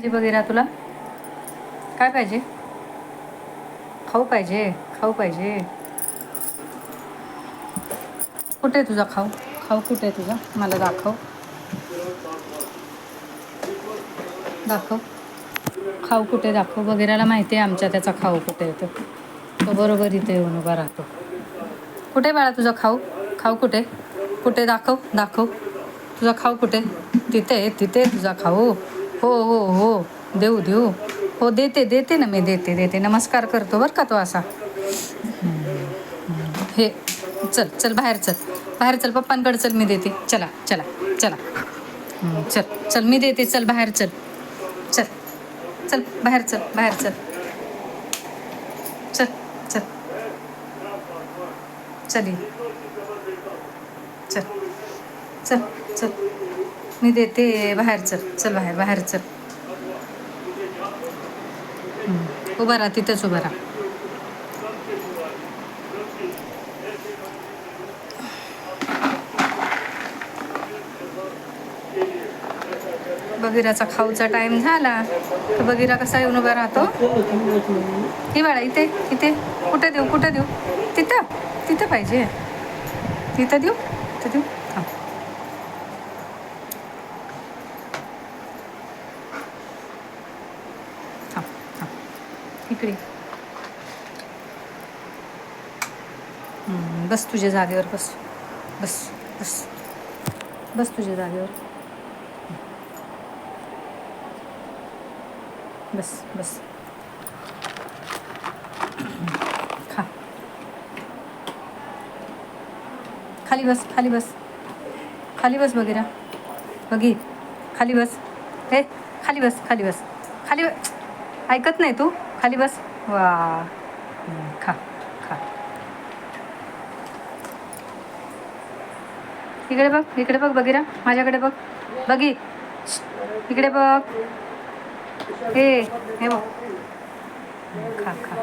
पाहिजे वगैरे तुला? काय पाहिजे? खाऊ पाहिजे खाऊ पाहिजे. कुठे आहे तुझा खाऊ? खाऊ कुठे आहे तुझा? मला दाखव. दाखव. खाऊ कुठे दाखव? वगैरेला माहिती आहे आमच्या त्याचा खाऊ कुठे येतो तो. बरोबर इथे येऊन उभा राहतो. कुठे बाळा तुझा खाऊ? खाऊ कुठे? कुठे दाखव? दाखव. तुझा खाऊ कुठे? तिथे आहे, तिथे तुझा खाऊ. हो हो हो. देऊ देऊ. हो देते देते ना मी देते देते. नमस्कार करतो बरं का तो असा. हे चल चल बाहेर चल. बाहेर चल पप्पांकडे चल मी देते. चला चला चला. चल चल मी देते. चल बाहेर चल. चल चल बाहेर चल बाहेर चल. चल चल. चल ये. चल चल. चल. मी देते बाहेर चल. चल बाहेर बाहेर चल. उभा राहा तिथंच उभा राहा. बगीराचा खाऊचा टाइम झाला. तर बगीरा कसा येऊन उभा राहतो? ही बाळा इथे इथे. कुठे देऊ कुठे देऊ? तिथं. तिथं पाहिजे. तिथं देऊ तिथं देऊ. इकडे. बस तुझ्या जागेवर बस. बस बस. बस तुझ्या जागेवर. बस बस. खा. खाली बस खाली बस. खाली बस वगैरे. बघी. खाली बस. हे खाली बस खाली बस. खाली बस. ऐकत नाही तू? खाली बस. वा. खा खा. इकडे बघ इकडे बघ बघिरा माझ्याकडे बघ. बघी. इकडे बघ. हे हे बघ. खा खा.